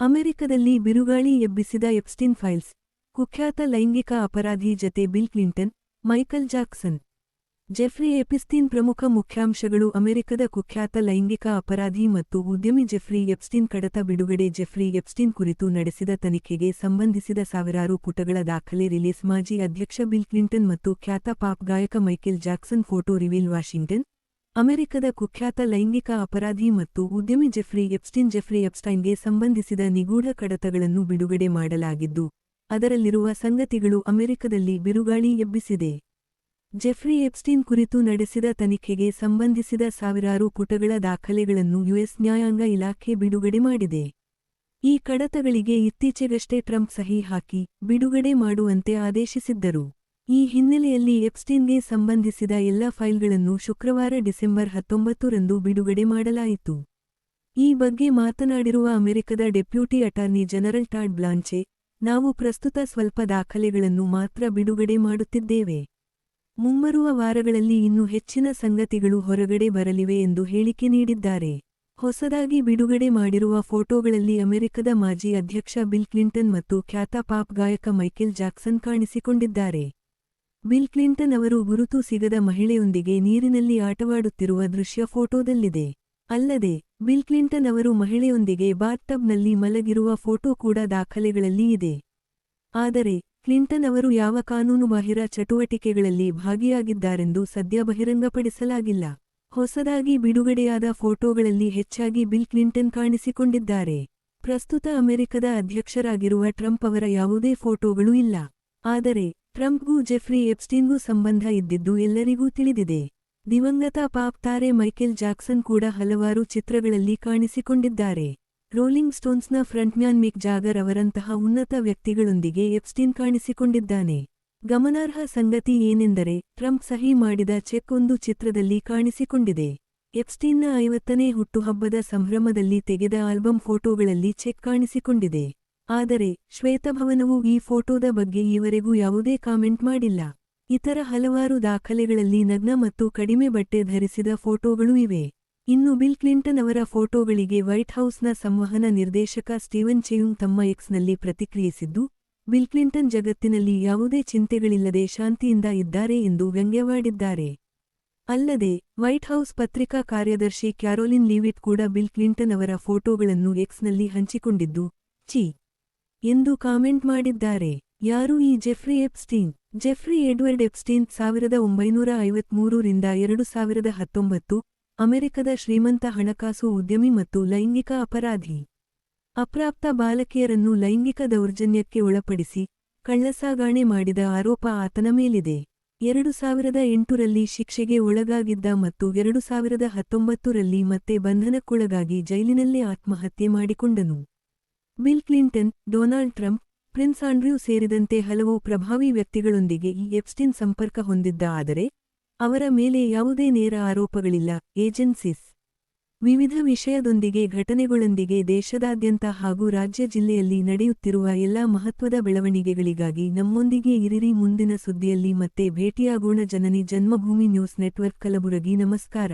ಅಮೆರಿಕದಲ್ಲಿ ಬಿರುಗಾಳಿ ಎಬ್ಬಿಸಿದ ಎಪ್ಸ್ಟಿನ್ ಫೈಲ್ಸ್, ಕುಖ್ಯಾತ ಲೈಂಗಿಕ ಅಪರಾಧಿ ಜತೆ Bill Clinton, Michael Jackson. Jeffrey Epstein ಪ್ರಮುಖ ಮುಖ್ಯಾಂಶಗಳು ಅಮೆರಿಕದ ಕುಖ್ಯಾತ ಲೈಂಗಿಕ ಅಪರಾಧಿ ಮತ್ತು ಉದ್ಯಮಿ ಜೆಫ್ರಿ ಎಪ್ಸ್ಟೀನ್ ಕಡತ ಬಿಡುಗಡೆ ಜೆಫ್ರಿ ಎಪ್ಸ್ಟೀನ್ ಕುರಿತು ನಡೆಸಿದ ತನಿಖೆಗೆ ಸಂಬಂಧಿಸಿದ ಸಾವಿರಾರು ಪುಟಗಳ ದಾಖಲೆ ರಿಲೀಸ್ ಮಾಜಿ ಅಧ್ಯಕ್ಷ ಬಿಲ್ ಕ್ಲಿಂಟನ್ ಮತ್ತು ಖ್ಯಾತ ಪಾಪ್ ಗಾಯಕ Michael Jackson photo reveal Washington ಅಮೆರಿಕದ ಕುಖ್ಯಾತ ಲೈಂಗಿಕ ಅಪರಾಧಿ ಮತ್ತು ಉದ್ಯಮಿ ಜೆಫ್ರಿ ಎಪ್ಸ್ಟಿನ್ ಜೆಫ್ರಿ ಎಪ್ಸ್ಟೈನ್ಗೆ ಸಂಬಂಧಿಸಿದ ನಿಗೂಢ ಕಡತಗಳನ್ನು ಬಿಡುಗಡೆ ಮಾಡಲಾಗಿದ್ದು, ಅದರಲ್ಲಿರುವ ಸಂಗತಿಗಳು ಅಮೆರಿಕದಲ್ಲಿ ಬಿರುಗಾಳಿ ಎಬ್ಬಿಸಿದೆ. ಜೆಫ್ರಿ ಎಪ್ಸ್ಟೀನ್ ಕುರಿತು ನಡೆಸಿದ ತನಿಖೆಗೆ ಸಂಬಂಧಿಸಿದ ಸಾವಿರಾರು ಪುಟಗಳ ದಾಖಲೆಗಳನ್ನು ಯುಎಸ್ ನ್ಯಾಯಾಂಗ ಇಲಾಖೆ ಬಿಡುಗಡೆ ಮಾಡಿದೆ. ಈ ಕಡತಗಳಿಗೆ ಇತ್ತೀಚೆಗಷ್ಟೇ ಟ್ರಂಪ್ ಸಹಿ ಹಾಕಿ, ಬಿಡುಗಡೆ ಮಾಡುವಂತೆ ಆದೇಶಿಸಿದ್ದರು. ಈ ಹಿನ್ನೆಲೆಯಲ್ಲಿ ಎಪ್ಸ್ಟೀನ್ಗೆ ಸಂಬಂಧಿಸಿದ ಎಲ್ಲ ಫೈಲ್ಗಳನ್ನು ಶುಕ್ರವಾರ ಡಿಸೆಂಬರ್ ಹತ್ತೊಂಬತ್ತರಂದು ಬಿಡುಗಡೆ ಮಾಡಲಾಯಿತು. ಈ ಬಗ್ಗೆ ಮಾತನಾಡಿರುವ ಅಮೆರಿಕದ deputy attorney general Todd Blanche, ನಾವು ಪ್ರಸ್ತುತ ಸ್ವಲ್ಪ ದಾಖಲೆಗಳನ್ನು ಮಾತ್ರ ಬಿಡುಗಡೆ ಮಾಡುತ್ತಿದ್ದೇವೆ. ಮುಂಬರುವ ವಾರಗಳಲ್ಲಿ ಇನ್ನೂ ಹೆಚ್ಚಿನ ಸಂಗತಿಗಳು ಹೊರಗಡೆ ಬರಲಿವೆ ಎಂದು ಹೇಳಿಕೆ ನೀಡಿದ್ದಾರೆ. ಹೊಸದಾಗಿ ಬಿಡುಗಡೆ ಮಾಡಿರುವ ಫೋಟೋಗಳಲ್ಲಿ ಅಮೆರಿಕದ ಮಾಜಿ ಅಧ್ಯಕ್ಷ ಬಿಲ್ ಕ್ಲಿಂಟನ್ ಮತ್ತು ಖ್ಯಾತ ಪಾಪ್ ಗಾಯಕ ಮೈಕೆಲ್ ಜಾಕ್ಸನ್ ಕಾಣಿಸಿಕೊಂಡಿದ್ದಾರೆ. ಬಿಲ್ ಕ್ಲಿಂಟನ್ ಅವರು ಗುರುತು ಸಿಗದ ಮಹಿಳೆಯೊಂದಿಗೆ ನೀರಿನಲ್ಲಿ ಆಟವಾಡುತ್ತಿರುವ ದೃಶ್ಯ ಫೋಟೋದಲ್ಲಿದೆ. ಅಲ್ಲದೆ ಬಿಲ್ ಕ್ಲಿಂಟನ್ ಅವರು ಮಹಿಳೆಯೊಂದಿಗೆ ಬಾತ್ಟಬ್ನಲ್ಲಿ ಮಲಗಿರುವ ಫೋಟೋ ಕೂಡ ದಾಖಲೆಗಳಲ್ಲಿ ಇದೆ. ಆದರೆ, ಕ್ಲಿಂಟನ್ ಅವರು ಯಾವ ಕಾನೂನುಬಾಹಿರ ಚಟುವಟಿಕೆಗಳಲ್ಲಿ ಭಾಗಿಯಾಗಿದ್ದಾರೆಂದು ಸದ್ಯ ಬಹಿರಂಗಪಡಿಸಲಾಗಿಲ್ಲ. ಹೊಸದಾಗಿ ಬಿಡುಗಡೆಯಾದ ಫೋಟೋಗಳಲ್ಲಿ ಹೆಚ್ಚಾಗಿ ಬಿಲ್ ಕ್ಲಿಂಟನ್ ಕಾಣಿಸಿಕೊಂಡಿದ್ದಾರೆ. ಪ್ರಸ್ತುತ ಅಮೆರಿಕದ ಅಧ್ಯಕ್ಷರಾಗಿರುವ ಟ್ರಂಪ್ ಅವರ ಯಾವುದೇ ಫೋಟೋಗಳೂ ಇಲ್ಲ. ಆದರೆ ಟ್ರಂಪ್ಗೂ ಜೆಫ್ರಿ ಎಪ್ಸ್ಟೀನ್ಗೂ ಸಂಬಂಧ ಇದ್ದಿದ್ದು ಎಲ್ಲರಿಗೂ ತಿಳಿದಿದೆ. ದಿವಂಗತ ಪಾಪ್ ತಾರೆ ಮೈಕೆಲ್ ಜಾಕ್ಸನ್ ಕೂಡ ಹಲವಾರು ಚಿತ್ರಗಳಲ್ಲಿ ಕಾಣಿಸಿಕೊಂಡಿದ್ದಾರೆ. ರೋಲಿಂಗ್ ಸ್ಟೋನ್ಸ್ನ ಫ್ರಂಟ್ಮ್ಯಾನ್ ಮಿಕ್ ಜಾಗರ್ ಅವರಂತಹ ಉನ್ನತ ವ್ಯಕ್ತಿಗಳೊಂದಿಗೆ ಎಪ್ಸ್ಟೀನ್ ಕಾಣಿಸಿಕೊಂಡಿದ್ದಾನೆ. ಗಮನಾರ್ಹ ಸಂಗತಿ ಏನೆಂದರೆ, ಟ್ರಂಪ್ ಸಹಿ ಮಾಡಿದ ಚೆಕ್ ಒಂದು ಚಿತ್ರದಲ್ಲಿ ಕಾಣಿಸಿಕೊಂಡಿದೆ. ಎಪ್ಸ್ಟೀನ್ನ ಐವತ್ತನೇ ಹುಟ್ಟುಹಬ್ಬದ ಸಂಭ್ರಮದಲ್ಲಿ ತೆಗೆದ ಆಲ್ಬಂ ಫೋಟೋಗಳಲ್ಲಿ ಚೆಕ್ ಕಾಣಿಸಿಕೊಂಡಿದೆ. ಆದರೆ ಶ್ವೇತಭವನವು ಈ ಫೋಟೋದ ಬಗ್ಗೆ ಈವರೆಗೂ ಯಾವುದೇ ಕಾಮೆಂಟ್ ಮಾಡಿಲ್ಲ. ಇತರ ಹಲವಾರು ದಾಖಲೆಗಳಲ್ಲಿ ನಗ್ನ ಮತ್ತು ಕಡಿಮೆ ಬಟ್ಟೆ ಧರಿಸಿದ ಫೋಟೋಗಳೂ ಇವೆ. ಇನ್ನು ಬಿಲ್ ಕ್ಲಿಂಟನ್ ಅವರ ಫೋಟೋಗಳಿಗೆ ವೈಟ್ ಹೌಸ್ನ ಸಂವಹನ ನಿರ್ದೇಶಕ ಸ್ಟೀವನ್ ಚೆಯುಂಗ್ ತಮ್ಮ ಎಕ್ಸ್ನಲ್ಲಿ ಪ್ರತಿಕ್ರಿಯಿಸಿದ್ದು, ಬಿಲ್ ಕ್ಲಿಂಟನ್ ಜಗತ್ತಿನಲ್ಲಿ ಯಾವುದೇ ಚಿಂತೆಗಳಿಲ್ಲದೆ ಶಾಂತಿಯಿಂದ ಇದ್ದಾರೆ ಎಂದು ವ್ಯಂಗ್ಯವಾಡಿದ್ದಾರೆ. ಅಲ್ಲದೆ, ವೈಟ್ ಹೌಸ್ ಪತ್ರಿಕಾ ಕಾರ್ಯದರ್ಶಿ ಕ್ಯಾರೋಲಿನ್ ಲೀವಿಟ್ ಕೂಡ ಬಿಲ್ ಕ್ಲಿಂಟನ್ ಅವರ ಫೋಟೋಗಳನ್ನು ಎಕ್ಸ್ನಲ್ಲಿ ಹಂಚಿಕೊಂಡಿದ್ದು ಚಿ ಎಂದು ಕಾಮೆಂಟ್ ಮಾಡಿದ್ದಾರೆ. ಯಾರು ಈ Jeffrey Epstein? Jeffrey Edward Epstein ಸಾವಿರದ ಒಂಬೈನೂರ ಐವತ್ಮೂರರಿಂದ ಎರಡು ಸಾವಿರದ ಹತ್ತೊಂಬತ್ತು, ಅಮೆರಿಕದ ಶ್ರೀಮಂತ ಹಣಕಾಸು ಉದ್ಯಮಿ ಮತ್ತು ಲೈಂಗಿಕ ಅಪರಾಧಿ. ಅಪ್ರಾಪ್ತ ಬಾಲಕಿಯರನ್ನು ಲೈಂಗಿಕ ದೌರ್ಜನ್ಯಕ್ಕೆ ಒಳಪಡಿಸಿ ಕಳ್ಳಸಾಗಾಣೆ ಮಾಡಿದ ಆರೋಪ ಆತನ ಮೇಲಿದೆ. ಎರಡು ಸಾವಿರದ ಎಂಟರಲ್ಲಿ ಶಿಕ್ಷೆಗೆ ಒಳಗಾಗಿದ್ದ ಮತ್ತು ಎರಡು ಸಾವಿರದ ಹತ್ತೊಂಬತ್ತರಲ್ಲಿ ಮತ್ತೆ ಬಂಧನಕ್ಕೊಳಗಾಗಿ ಜೈಲಿನಲ್ಲೇ ಆತ್ಮಹತ್ಯೆ ಮಾಡಿಕೊಂಡನು. Bill Clinton, Donald Trump, Prince Andrew ಸೇರಿದಂತೆ ಹಲವು ಪ್ರಭಾವಿ ವ್ಯಕ್ತಿಗಳೊಂದಿಗೆ ಈ ಎಪ್ಸ್ಟಿನ್ ಸಂಪರ್ಕ ಹೊಂದಿದ್ದ ಆದರೆ, ಅವರ ಮೇಲೆ ಯಾವುದೇ ನೇರ ಆರೋಪಗಳಿಲ್ಲ. ಏಜೆನ್ಸೀಸ್. ವಿವಿಧ ವಿಷಯದೊಂದಿಗೆ ಘಟನೆಗಳೊಂದಿಗೆ ದೇಶದಾದ್ಯಂತ ಹಾಗೂ ರಾಜ್ಯ ಜಿಲ್ಲೆಯಲ್ಲಿ ನಡೆಯುತ್ತಿರುವ ಎಲ್ಲಾ ಮಹತ್ವದ ಬೆಳವಣಿಗೆಗಳಿಗಾಗಿ ನಮ್ಮೊಂದಿಗೆ ಇರಿರಿ ಮುಂದಿನ ಸುದ್ದಿಯಲ್ಲಿ ಮತ್ತೆ ಭೇಟಿಯಾಗೋಣ. Janani Janmabhoomi news network Kalaburagi. ನಮಸ್ಕಾರ.